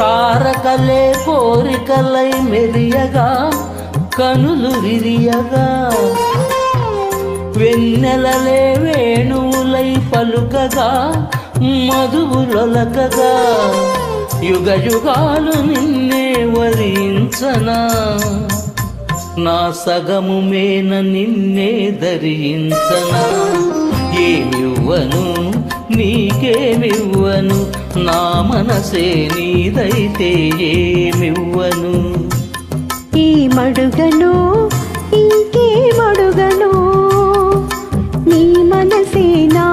తారకలే కోరికలై మెరియగా కనులు విరియగా. వెన్నెలలే వేణువులై పలుకగా మధువులొలకగా యుగ యుగాలు నిన్నే వరించనా. నా సగము మేన నిన్నే ధరించనా. ఏమివ్వను నీకేమివ్వను? నా మనసే నీదైతే ఏమివ్వను? ఈ మడుగను ఇంకే మడుగను నీ మనసే నా